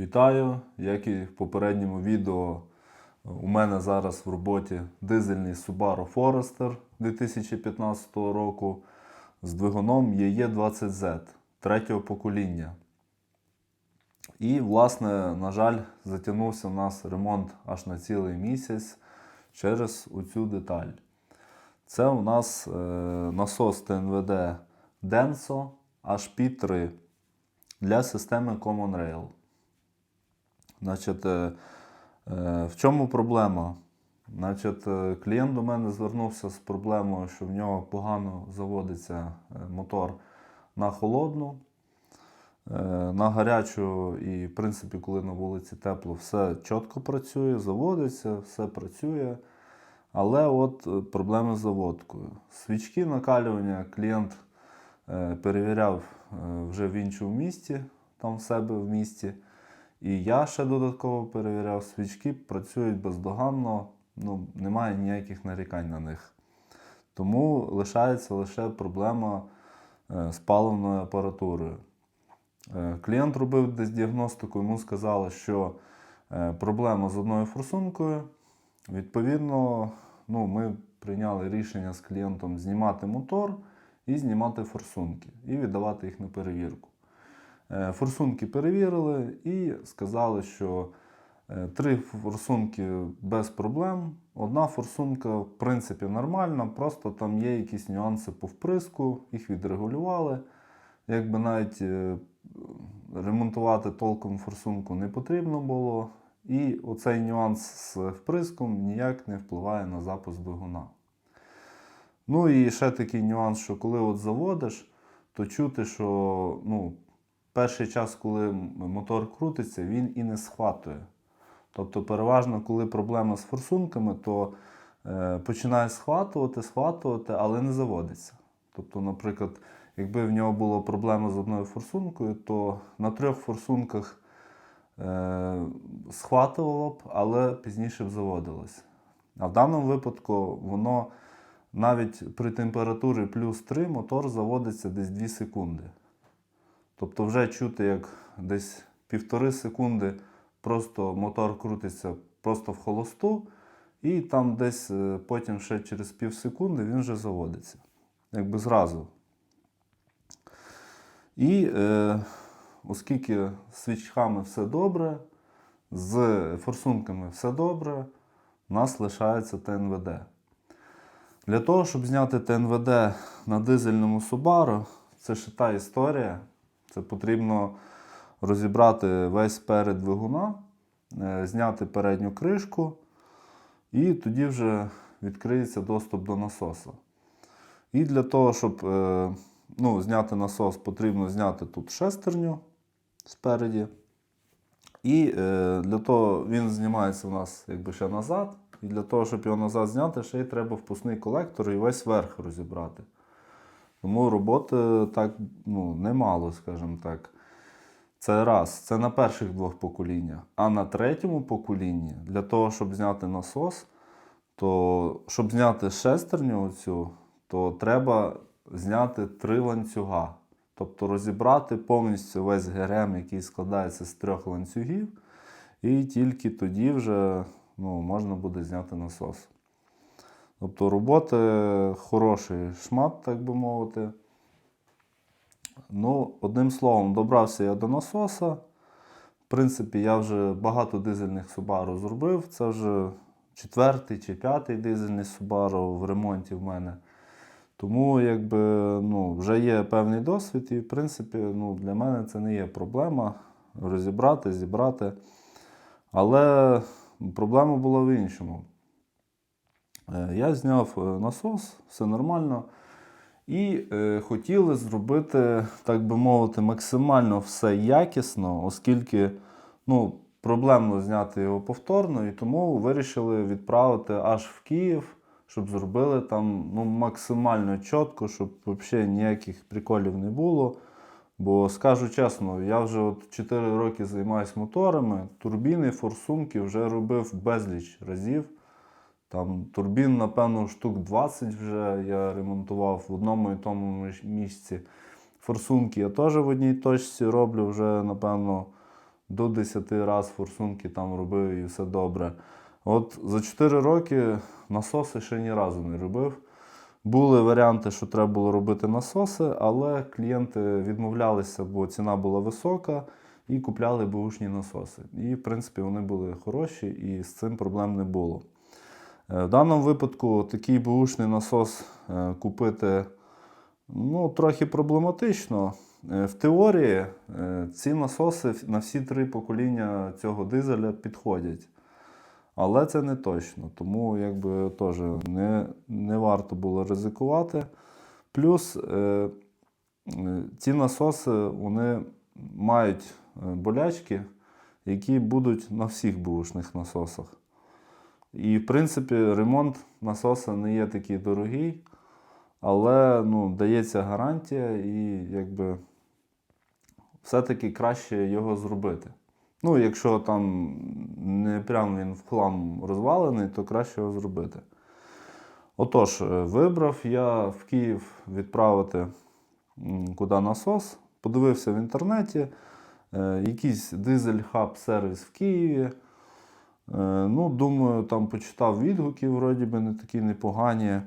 Вітаю! Як і в попередньому відео, у мене зараз в роботі дизельний Subaru Forester 2015 року з двигуном EE20Z третього покоління. І, власне, на жаль, затягнувся у нас ремонт аж на цілий місяць через оцю деталь. Це у нас е, насос ТНВД Denso HP3 для системи Common Rail. Значить, е, е, в чому проблема? Значить, е, клієнт до мене звернувся з проблемою, що в нього погано заводиться мотор на холодну. На гарячу і, в принципі, коли на вулиці тепло, все чітко працює, заводиться, все працює. Але от проблеми з заводкою. Свічки накалювання клієнт перевіряв вже в іншому місті, там в себе в місті. І я ще додатково перевіряв, свічки працюють бездоганно, ну, немає ніяких нарікань на них. Тому лишається лише проблема е, з паливною апаратурою. Е, Клієнт робив десь діагностику, йому сказали, що е, проблема з одною форсункою. Відповідно, ну, ми прийняли рішення з клієнтом знімати мотор і знімати форсунки, і віддавати їх на перевірку. Е, Форсунки перевірили і сказали, що е, три форсунки без проблем. Одна форсунка, в принципі, нормальна, просто там є якісь нюанси по вприску, їх відрегулювали. Якби навіть е, ремонтувати толком форсунку не потрібно було. І оцей нюанс з вприском ніяк не впливає на запуск двигуна. Ну і ще такий нюанс, що коли от заводиш, то чути, що ну, перший час, коли мотор крутиться, він і не схватує. Тобто, переважно, коли проблема з форсунками, то е, починає схватувати, схватувати, але не заводиться. Тобто, наприклад, якби в нього була проблема з одною форсункою, то на трьох форсунках е, схватувало б, але пізніше б заводилось. А в даному випадку воно навіть при температурі плюс 3 мотор заводиться десь 2 секунди. Тобто вже чути, як десь півтори секунди просто мотор крутиться просто в холосту, і там десь е, потім ще через пів секунди він вже заводиться. Якби зразу. І е, оскільки з свічками все добре, з форсунками все добре, у нас лишається ТНВД. Для того, щоб зняти ТНВД на дизельному Subaru, це ще та історія. Це потрібно розібрати весь перед двигуна, е, зняти передню кришку, і тоді вже відкриється доступ до насоса. І для того, щоб е, ну, зняти насос, потрібно зняти тут шестерню спереді. І е, для того він знімається у нас якби ще назад. І для того, щоб його назад зняти, ще й треба впускний колектор і весь верх розібрати. Тому роботи так ну, немало, скажімо так. Це раз, це на перших двох поколіннях. А на третьому поколінні, для того, щоб зняти насос, то щоб зняти шестерню оцю, то треба зняти три ланцюга. Тобто розібрати повністю весь ГРМ, який складається з трьох ланцюгів, і тільки тоді вже ну, можна буде зняти насос. Тобто роботи хороший шмат, так би мовити. Ну, одним словом, добрався я до насоса. В принципі, я вже багато дизельних Subaru зробив. Це вже четвертий чи п'ятий дизельний Subaru в ремонті в мене. Тому якби, ну, вже є певний досвід, і в принципі ну, для мене це не є проблема розібрати, зібрати. Але проблема була в іншому. Е, Я зняв е, насос, все нормально. І е, хотіли зробити, так би мовити, максимально все якісно, оскільки ну, проблемно зняти його повторно, і тому вирішили відправити аж в Київ, щоб зробили там ну, максимально чітко, щоб взагалі ніяких приколів не було. Бо скажу чесно, я вже от 4 роки займаюся моторами, турбіни, форсунки вже робив безліч разів. Там турбін, напевно, штук 20 вже я ремонтував в одному і тому місці. Форсунки я теж в одній точці роблю вже, напевно, до 10 разів форсунки там робив і все добре. От за 4 роки насоси ще ні разу не робив. Були варіанти, що треба було робити насоси, але клієнти відмовлялися, бо ціна була висока, і купляли бушні насоси. І, в принципі, вони були хороші, і з цим проблем не було. Е, В даному випадку такий бушний насос е, купити ну, трохи проблематично. Е, В теорії ці насоси на всі три покоління цього дизеля підходять. Але це не точно, тому якби теж не, не варто було ризикувати. Плюс ці насоси вони мають болячки, які будуть на всіх бушних насосах. І, в принципі, ремонт насоса не є такий дорогий, але ну, дається гарантія і якби все-таки краще його зробити. Ну, якщо там не прям він в хлам розвалений, то краще його зробити. Отож, е, вибрав я в Київ відправити куди насос. Подивився в інтернеті, е, якийсь дизель хаб сервіс в Києві. Е, Ну, думаю, там почитав відгуки, вроді би не такі непогані.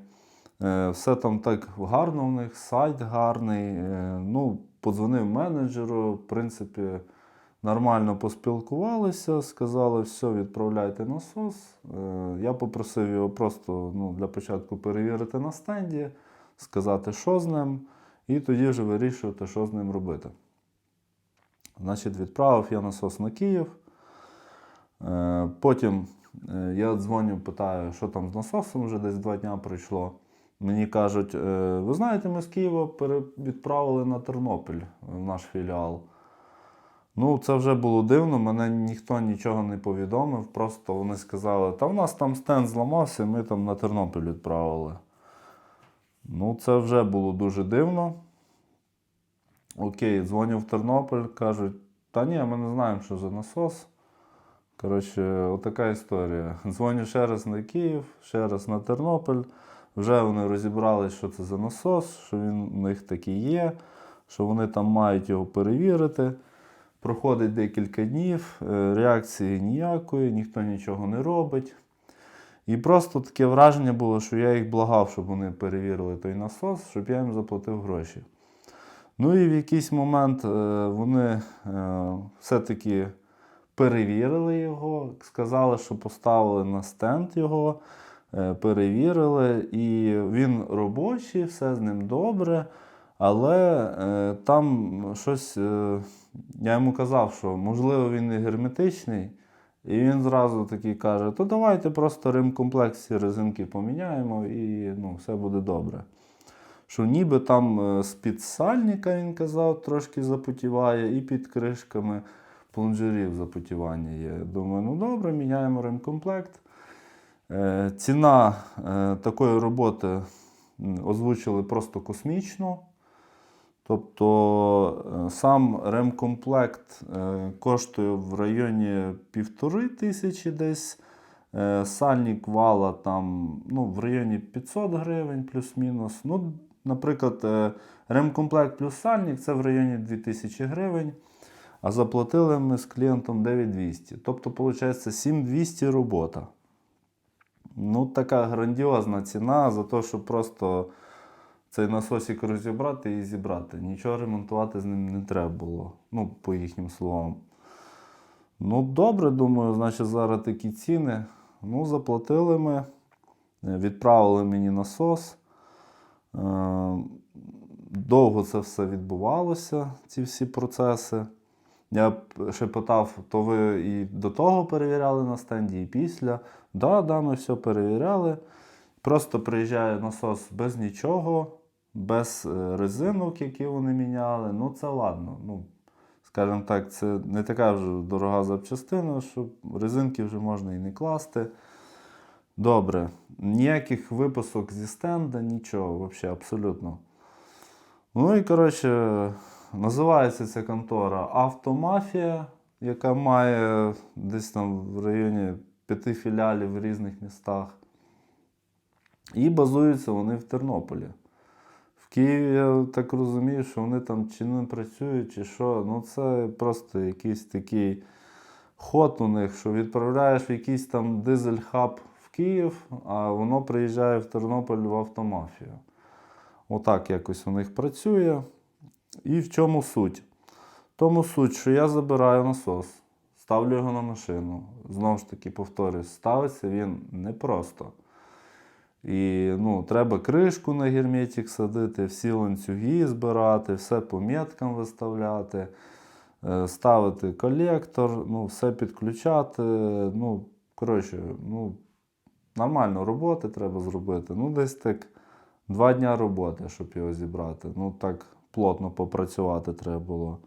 Е, Все там так гарно в них, сайт гарний. Е, Ну, подзвонив менеджеру, в принципі, нормально поспілкувалися, сказали, все, відправляйте насос. Я попросив його просто ну, для початку перевірити на стенді, сказати, що з ним, і тоді вже вирішувати, що з ним робити. Значить, відправив я насос на Київ. Е, Потім е, я дзвоню, питаю, що там з насосом, вже десь два дня пройшло. Мені кажуть, «Е, ви знаєте, ми з Києва відправили на Тернопіль в наш філіал. Ну, це вже було дивно, мене ніхто нічого не повідомив. Просто вони сказали, та в нас там стенд зламався, ми там на Тернопіль відправили. Ну, це вже було дуже дивно. Окей, дзвоню в Тернопіль, кажуть, та ні, ми не знаємо, що за насос. Коротше, отака історія. Дзвоню ще раз на Київ, ще раз на Тернопіль. Вже вони розібрались, що це за насос, що він у них такий є, що вони там мають його перевірити. Проходить декілька днів, е, реакції ніякої, ніхто нічого не робить. І просто таке враження було, що я їх благав, щоб вони перевірили той насос, щоб я їм заплатив гроші. Ну і в якийсь момент е, вони е, все-таки перевірили його, сказали, що поставили на стенд його, е, перевірили, і він робочий, все з ним добре. Але е, там щось, е, я йому казав, що можливо він не герметичний. І він зразу такий каже: то давайте просто ремкомплект всі резинки поміняємо і ну, все буде добре. Що ніби там з-під сальника, він казав, трошки запотіває, і під кришками плунжерів запотівання є. Думаю, ну добре, міняємо ремкомплект. Е, ціна е, такої роботи озвучили просто космічно. Тобто е, сам ремкомплект коштує в районі півтори тисячі десь. Сальник вала там ну, в районі 500 гривень плюс-мінус. Ну, наприклад, ремкомплект плюс сальник це в районі 2000 гривень. А заплатили ми з клієнтом 9200. Тобто, виходить, 7200 робота. Ну, така грандіозна ціна за те, щоб просто цей насосик розібрати і зібрати. Нічого ремонтувати з ним не треба було. Ну, по їхнім словам. Ну, добре, думаю, значить, зараз такі ціни. Ну, заплатили ми, відправили мені насос. Е, Довго це все відбувалося, ці всі процеси. Я ще питав, то ви і до того перевіряли на стенді, і після. Да, да, ми все перевіряли. Просто приїжджає насос без нічого, без е, резинок, які вони міняли. Ну, це ладно. Ну, скажімо так, це не така вже дорога запчастина, що резинки вже можна і не класти. Добре. Ніяких випусок зі стенда, нічого, взагалі, абсолютно. Ну і коротше, називається ця контора Автомафія, яка має десь там в районі п'яти філіалів в різних містах. І базуються вони в Тернополі. В Києві я так розумію, що вони там чи не працюють, чи що. Ну це просто якийсь такий ход у них, що відправляєш в якийсь там дизель-хаб в Київ, а воно приїжджає в Тернопіль в автомафію. Отак якось у них працює. І в чому суть? В тому суть, що я забираю насос, ставлю його на машину. Знову ж таки, повторюсь, ставиться він непросто. І ну, треба кришку на герметик садити, всі ланцюги збирати, все по меткам виставляти, е, ставити колектор, ну, все підключати. Ну, коротше, ну, нормально роботи треба зробити. Ну, десь так два дня роботи, щоб його зібрати. Ну, так плотно попрацювати треба було.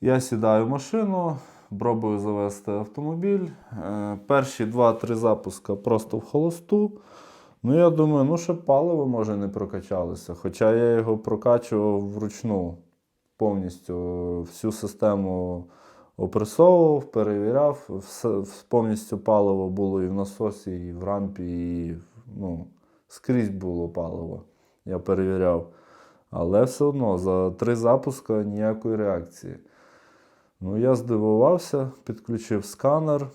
Я сідаю в машину, пробую завести автомобіль. Е, Перші 2-3 запуска просто в холосту. Ну, я думаю, ну ще паливо може не прокачалося. Хоча я його прокачував вручну повністю всю систему опресовував, перевіряв. Все, повністю паливо було і в насосі, і в рампі, і ну, скрізь було паливо. Я перевіряв. Але все одно за три запуска ніякої реакції. Ну, я здивувався, підключив сканер.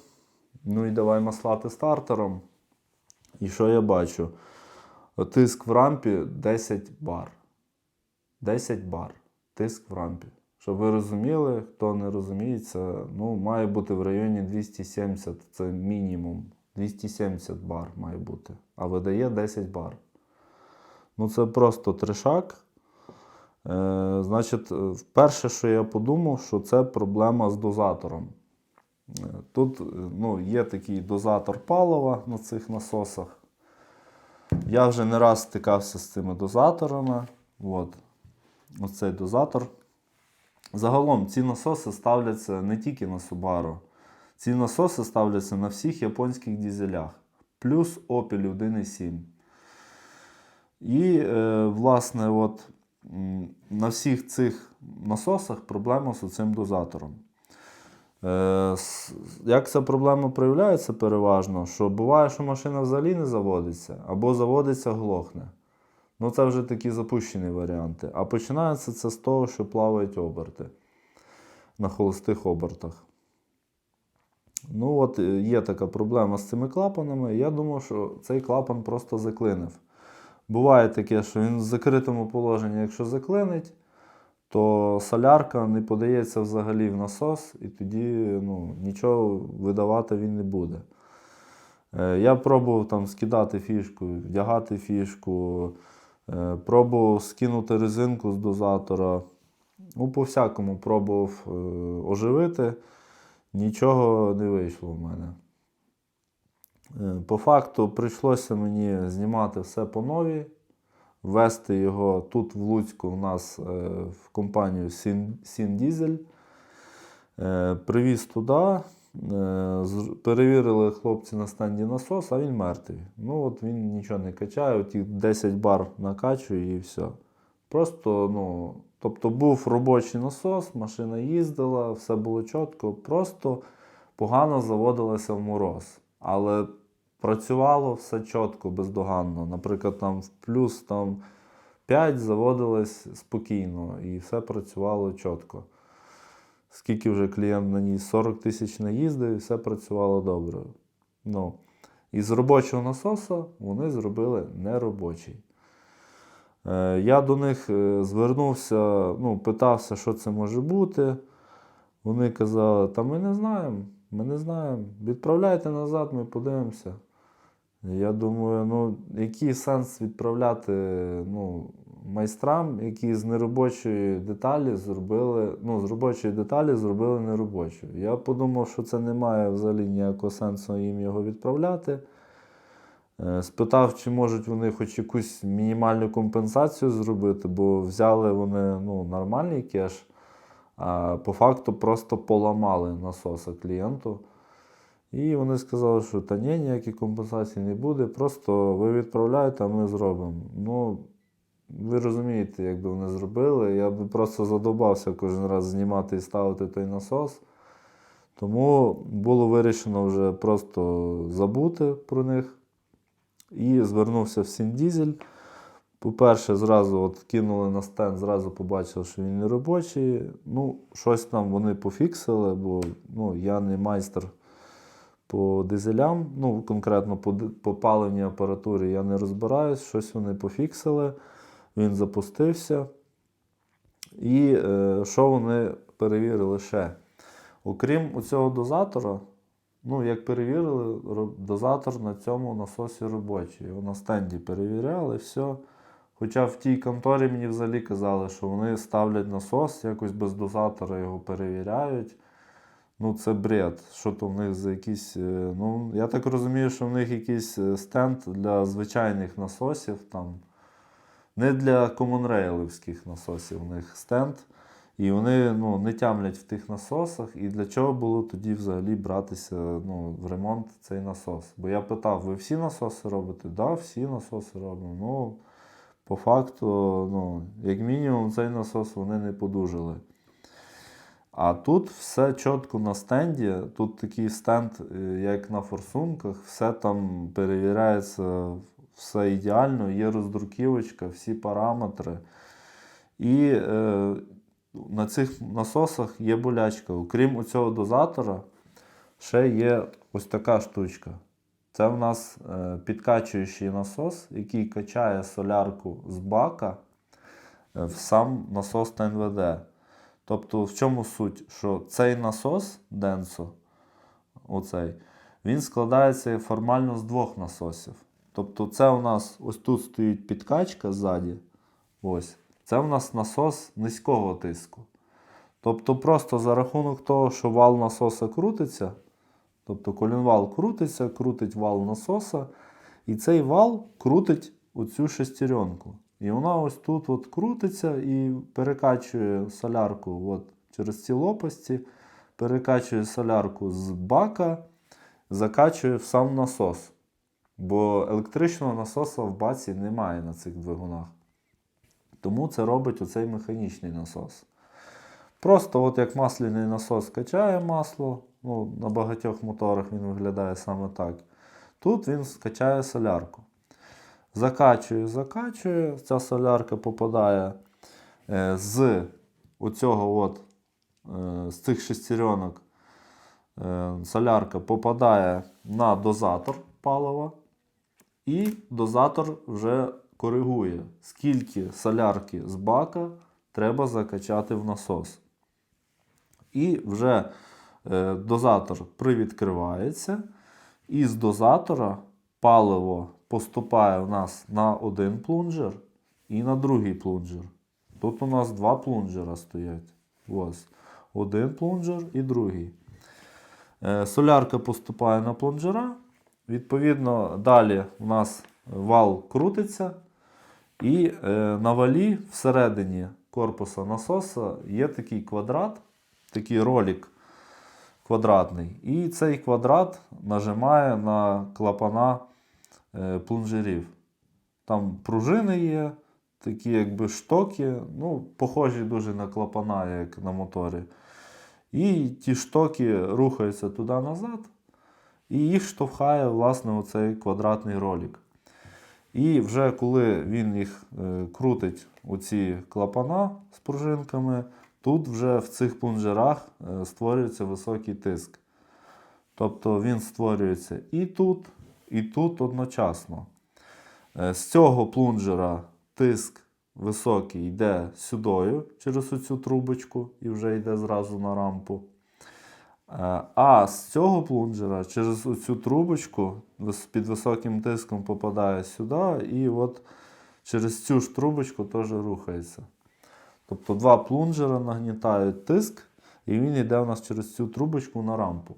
Ну і давай маслати стартером. І що я бачу? Тиск в рампі 10 бар. 10 бар. Тиск в рампі. Щоб ви розуміли, хто не розуміється, ну, має бути в районі 270, це мінімум. 270 бар має бути. А видає 10 бар. Ну, це просто трешак. Е, значить, е, перше, що я подумав, що це проблема з дозатором. Е, Тут ну, є такий дозатор палива на цих насосах. Я вже не раз стикався з цими дозаторами. От. Оцей дозатор. Загалом ці насоси ставляться не тільки на Subaru. Ці насоси ставляться на всіх японських дізелях. Плюс Opel 1.7. І, е, власне, от, на всіх цих насосах проблема з цим дозатором. Е, Як ця проблема проявляється переважно, що буває, що машина взагалі не заводиться, або заводиться, глохне. Ну, це вже такі запущені варіанти. А починається це з того, що плавають оберти на холостих обертах. Ну, от е, є така проблема з цими клапанами. Я думав, що цей клапан просто заклинив. Буває таке, що він в закритому положенні, якщо заклинить, то солярка не подається взагалі в насос, і тоді ну, нічого видавати він не буде. Е, Я пробував там скидати фішку, вдягати фішку, е, пробував скинути резинку з дозатора. Ну, по-всякому пробував е, оживити. Нічого не вийшло в мене. Е, По факту прийшлося мені знімати все по новій, ввести його тут в Луцьку у нас е, в компанію Сін, Дізель. Е, Привіз туди, перевірили хлопці на стенді насос, а він мертвий. Ну от він нічого не качає, от 10 бар накачує і все. Просто, ну, тобто був робочий насос, машина їздила, все було чітко, просто погано заводилася в мороз. Але працювало все чітко, бездоганно. Наприклад, там в плюс там 5 заводилось спокійно і все працювало чітко. Скільки вже клієнт на ній 40 тисяч наїздив, і все працювало добре. Ну, і з робочого насоса вони зробили неробочий. Е, Я до них е, звернувся, ну, питався, що це може бути. Вони казали, та ми не знаємо, ми не знаємо. Відправляйте назад, ми подивимося. Я думаю, ну, який сенс відправляти ну, майстрам, які з неробочої деталі зробили, ну, з робочої деталі зробили неробочу. Я подумав, що це не має взагалі ніякого сенсу їм його відправляти. Е, Спитав, чи можуть вони хоч якусь мінімальну компенсацію зробити, бо взяли вони ну, нормальний кеш, а по факту просто поламали насоса клієнту. І вони сказали, що та ні, ніяких компенсацій не буде, просто ви відправляєте, а ми зробимо. Ну, ви розумієте, як би вони зробили. Я би просто задобався кожен раз знімати і ставити той насос. Тому було вирішено вже просто забути про них. І звернувся в Сіндізель. По-перше, зразу от кинули на стенд, зразу побачили, що він не робочий. Ну, щось там вони пофіксили, бо ну, я не майстер по дизелям, ну, конкретно по, по паливній апаратурі я не розбираюсь, щось вони пофіксили, він запустився. І е, що вони перевірили ще? Окрім цього дозатора, ну, як перевірили, дозатор на цьому насосі робочий. Його на стенді перевіряли, все. Хоча в тій конторі мені взагалі казали, що вони ставлять насос, якось без дозатора його перевіряють. Ну, це бред. Що то в них за якісь. е, Ну, я так розумію, що в них якийсь е, стенд для звичайних насосів там. Не для комонрейлівських насосів у них стенд. І вони ну, не тямлять в тих насосах. І для чого було тоді взагалі братися ну, в ремонт цей насос? Бо я питав, ви всі насоси робите? Так, да, всі насоси робимо. Ну, по факту, ну, як мінімум, цей насос вони не подужали. А тут все чітко на стенді. Тут такий стенд, е, як на форсунках, все там перевіряється, все ідеально, є роздруківочка, всі параметри. І е, на цих насосах є болячка. Окрім цього дозатора, ще є ось така штучка. Це в нас е, підкачуючий насос, який качає солярку з бака е, в сам насос ТНВД. Тобто, в чому суть? Що цей насос Денсо, оцей, він складається формально з двох насосів. Тобто, це у нас ось тут стоїть підкачка ззаді. Ось. Це у нас насос низького тиску. Тобто, просто за рахунок того, що вал насоса крутиться, тобто колінвал крутиться, крутить вал насоса, і цей вал крутить оцю шестеренку. І вона ось тут от крутиться і перекачує солярку от через ці лопасті, перекачує солярку з бака, закачує в сам насос. Бо електричного насоса в баці немає на цих двигунах. Тому це робить оцей механічний насос. Просто от як масляний насос качає масло, ну, на багатьох моторах він виглядає саме так. Тут він скачає солярку. Закачує, закачує, ця солярка попадає е, з оцього от, е, з цих шестеренок. Е, солярка попадає на дозатор палива, і дозатор вже коригує, скільки солярки з бака треба закачати в насос. І вже дозатор привідкривається, і з дозатора паливо поступає у нас на один плунжер і на другий плунжер. Тут у нас два плунжера стоять. Ось. Один плунжер і другий. Е, Солярка поступає на плунжера. Відповідно, далі у нас вал крутиться. І е, на валі всередині корпуса насоса є такий квадрат, такий ролик квадратний. І цей квадрат нажимає на клапана плунжерів. Там пружини є, такі якби штоки, ну, похожі дуже на клапана, як на моторі. І ті штоки рухаються туди-назад, і їх штовхає власне оцей квадратний ролик. І вже коли він їх е, крутить, оці клапана з пружинками, тут вже в цих плунжерах е, створюється високий тиск. Тобто він створюється і тут, і тут одночасно. Е, З цього плунжера тиск високий йде сюдою через оцю трубочку і вже йде зразу на рампу. Е, А з цього плунжера через оцю трубочку під високим тиском попадає сюди, і от через цю ж трубочку теж рухається. Тобто два плунжера нагнітають тиск, і він йде у нас через цю трубочку на рампу.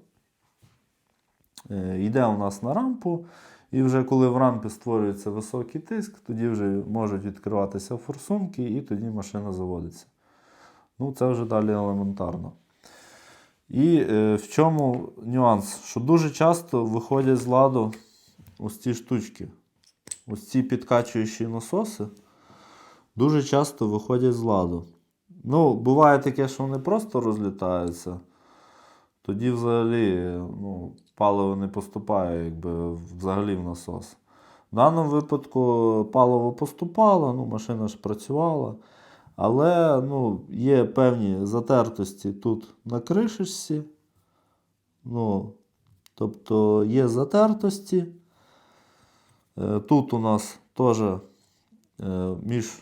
Е, Йде у нас на рампу, і вже коли в рампі створюється високий тиск, тоді вже можуть відкриватися форсунки, і тоді машина заводиться. Ну, це вже далі елементарно. І е, в чому нюанс? Що дуже часто виходять з ладу ось ці штучки. Ось ці підкачуючі насоси дуже часто виходять з ладу. Ну, буває таке, що вони просто розлітаються. Тоді взагалі ну, паливо не поступає якби, взагалі в насос. В даному випадку паливо поступало, ну, машина ж працювала. Але ну, є певні затертості тут на кришечці. Ну, тобто є затертості. Е, Тут у нас теж е, між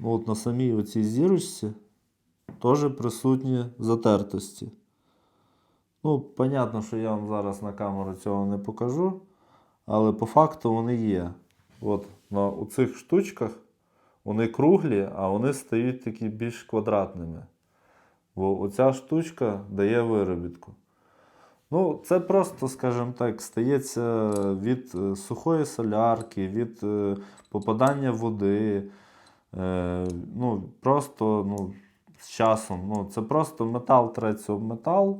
ну, от на самій оцій зірочці теж присутні затертості. Ну, понятно, що я вам зараз на камеру цього не покажу, але по факту вони є. От на цих штучках вони круглі, а вони стають такі більш квадратними. Бо оця штучка дає виробітку. Ну, це просто, скажімо так, стається від е, сухої солярки, від е, попадання води. Е, ну, просто ну, з часом. Ну, це просто метал треться об метал.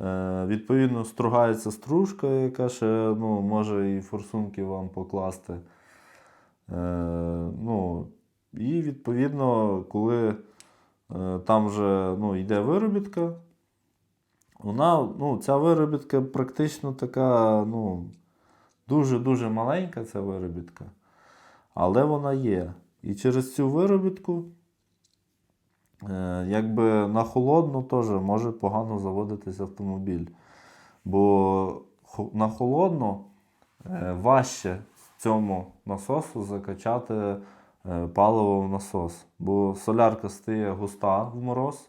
Е, відповідно, стругається стружка, яка ще ну, може і форсунки вам покласти. Е, ну, і відповідно, коли е, там вже ну, йде виробітка, вона, ну, ця виробітка практично така, ну, дуже-дуже маленька ця виробітка, але вона є. І через цю виробітку, якби на холодну теж може погано заводитись автомобіль. Бо на холодну е, важче цьому насосу закачати е, паливо в насос. Бо солярка стає густа в мороз,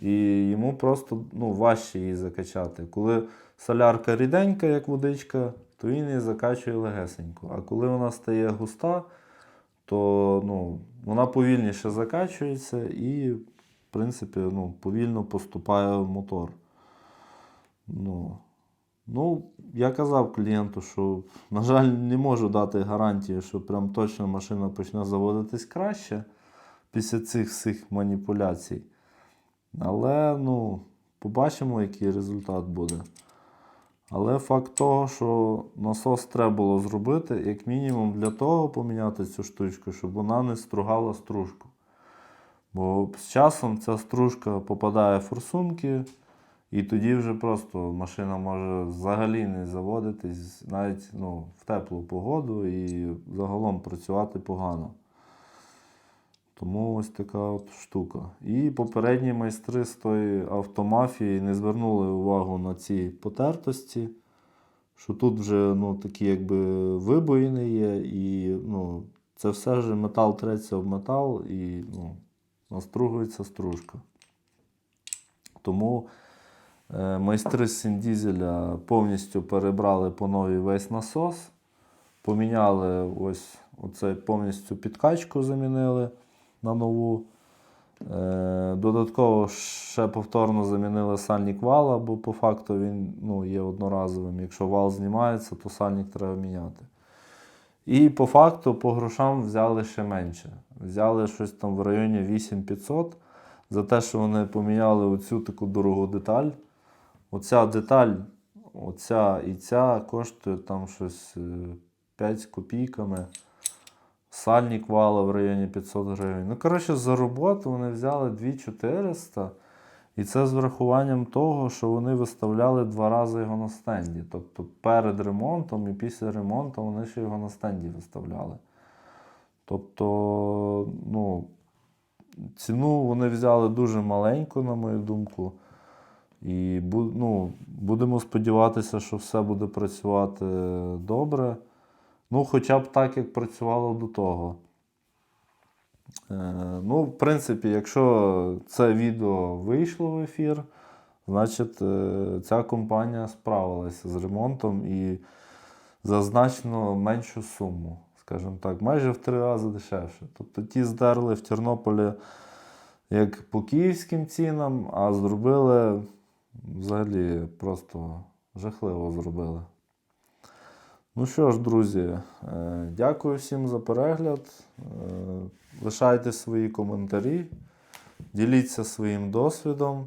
і йому просто ну, важче її закачати. Коли солярка ріденька, як водичка, то він її закачує легесенько. А коли вона стає густа, то ну, вона повільніше закачується і, в принципі, ну, повільно поступає в мотор. Ну, ну, я казав клієнту, що, на жаль, не можу дати гарантії, що прям точно машина почне заводитись краще після цих всіх маніпуляцій. Але ну, побачимо, який результат буде. Але факт того, що насос треба було зробити, як мінімум для того поміняти цю штучку, щоб вона не стругала стружку. Бо з часом ця стружка попадає в форсунки, і тоді вже просто машина може взагалі не заводитись навіть ну, в теплу погоду і загалом працювати погано. Тому ось така от штука. І попередні майстри з тої автомафії не звернули увагу на ці потертості, що тут вже ну, такі якби вибоїни є, і ну, це все ж метал треться об метал і ну, настругується стружка. Тому е, майстри з Сіндізеля повністю перебрали по новій весь насос, поміняли ось оце повністю підкачку замінили на нову. Е, Додатково ще повторно замінили сальник вала, бо по факту він ну, є одноразовим. Якщо вал знімається, то сальник треба міняти. І по факту по грошам взяли ще менше. Взяли щось там в районі 8500 за те, що вони поміняли оцю таку дорогу деталь. Оця деталь, оця і ця коштує там щось е, 5 з копійками. Сальник вала в районі 500 гривень. Ну, коротше, за роботу вони взяли 2400. І це з врахуванням того, що вони виставляли два рази його на стенді. Тобто перед ремонтом і після ремонту вони ще його на стенді виставляли. Тобто, ну, ціну вони взяли дуже маленьку, на мою думку. І ну, будемо сподіватися, що все буде працювати добре. Ну, хоча б так, як працювало до того. Е, ну, в принципі, якщо це відео вийшло в ефір, значить е, ця компанія справилася з ремонтом і за значно меншу суму, скажімо так, майже в три рази дешевше. Тобто ті здерли в Тернополі як по київським цінам, а зробили взагалі просто жахливо зробили. Ну що ж, друзі, е, дякую всім за перегляд. Е, Лишайте свої коментарі, діліться своїм досвідом.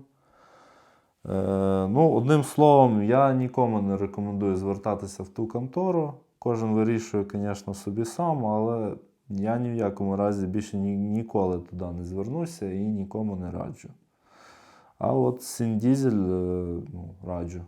Е, Ну, одним словом, я нікому не рекомендую звертатися в ту контору. Кожен вирішує, звісно, собі сам, але я ні в якому разі більше ні, ніколи туди не звернуся і нікому не раджу. А от Сіндізель ну, раджу.